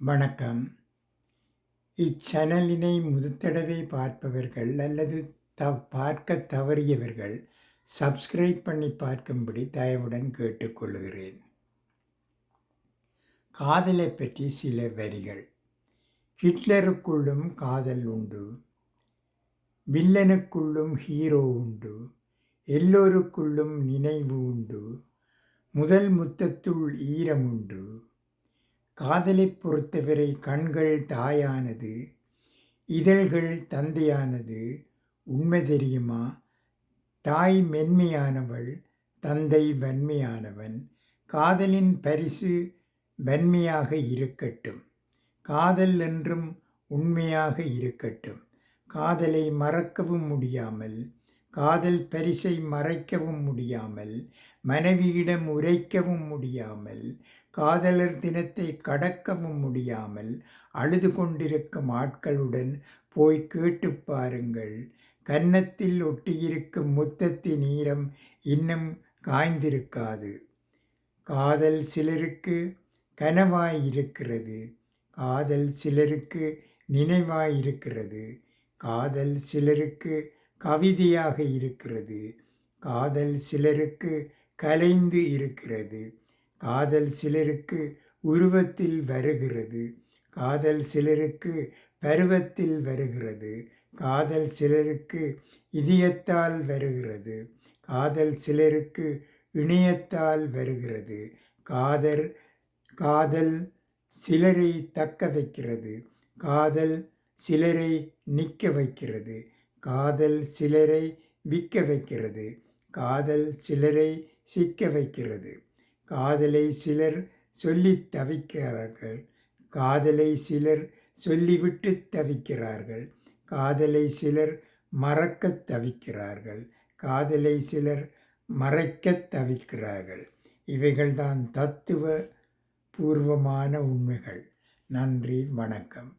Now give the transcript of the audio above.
வணக்கம். இச்சேனலினை முதற்தடவை பார்ப்பவர்கள் அல்லது த பார்க்க தவறியவர்கள் சப்ஸ்கிரைப் பண்ணி பார்க்கும்படி தயவுடன் கேட்டுக்கொள்கிறேன். காதலை பற்றி சில வரிகள். ஹிட்லருக்குள்ளும் காதல் உண்டு. வில்லனுக்குள்ளும் ஹீரோ உண்டு. எல்லோருக்குள்ளும் நினைவு உண்டு. முதல் முத்தத்துள் ஈரம் உண்டு. காதலைப் பொறுத்தவரை கண்கள் தாயானது இதழ்கள் தந்தையானது. உண்மை தெரியுமா? தாய் மென்மையானவள் தந்தை வன்மையானவன். காதலின் பரிசு வன்மையாக இருக்கட்டும். காதல் என்றும் உண்மையாக இருக்கட்டும். காதலை மறக்கவும் முடியாமல் காதல் பரிசை மறைக்கவும் முடியாமல் மனைவியிடம் உரைக்கவும் முடியாமல் காதலர் தினத்தை கடக்கவும் முடியாமல் அழுது கொண்டிருக்கும் ஆட்களுடன் போய் கேட்டு பாருங்கள். கன்னத்தில் ஒட்டியிருக்கும் முத்தத்தின் ஈரம் இன்னும் காய்ந்திருக்காது. காதல் சிலருக்கு கனவாய் இருக்கிறது காதல் சிலருக்கு நினைவாயிருக்கிறது. காதல் சிலருக்கு கவிதையாக இருக்கிறது. காதல் சிலருக்கு கலைந்து இருக்கிறது. காதல் சிலருக்கு உருவத்தில் வருகிறது. காதல் சிலருக்கு பருவத்தில் வருகிறது. காதல் சிலருக்கு இதயத்தால் வருகிறது. காதல் சிலருக்கு இணையத்தால் வருகிறது. காதல் காதல் சிலரை தக்க வைக்கிறது. காதல் சிலரை நிற்க வைக்கிறது. காதல் சிலரை விற்க வைக்கிறது. காதல் சிலரை சிக்க வைக்கிறது. காதலை சிலர் சொல்லி தவிக்கிறார்கள். காதலை சிலர் சொல்லிவிட்டு தவிக்கிறார்கள். காதலை சிலர் மறக்க தவிக்கிறார்கள். காதலை சிலர் மறைக்க தவிக்கிறார்கள். இவைகள்தான் தத்துவ பூர்வமான உண்மைகள். நன்றி வணக்கம்.